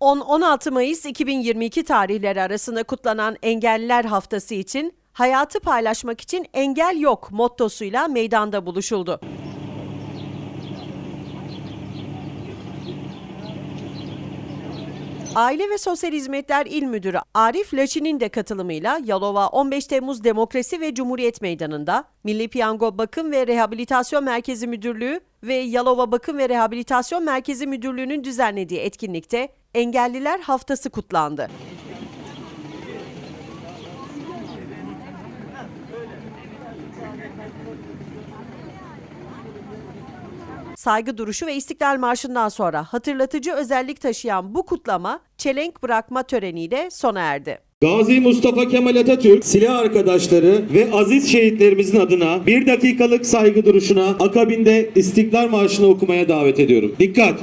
10-16 Mayıs 2022 tarihleri arasında kutlanan Engelliler Haftası için hayatı paylaşmak için engel yok mottosuyla meydanda buluşuldu. Aile ve Sosyal Hizmetler İl Müdürü Arif Laçin'in de katılımıyla Yalova 15 Temmuz Demokrasi ve Cumhuriyet Meydanı'nda Milli Piyango Bakım ve Rehabilitasyon Merkezi Müdürlüğü ve Yalova Bakım ve Rehabilitasyon Merkezi Müdürlüğü'nün düzenlediği etkinlikte Engelliler Haftası kutlandı. Saygı duruşu ve İstiklal Marşı'ndan sonra hatırlatıcı özellik taşıyan bu kutlama çelenk bırakma töreniyle sona erdi. Gazi Mustafa Kemal Atatürk, silah arkadaşları ve aziz şehitlerimizin adına bir dakikalık saygı duruşuna akabinde İstiklal Marşı'nı okumaya davet ediyorum. Dikkat!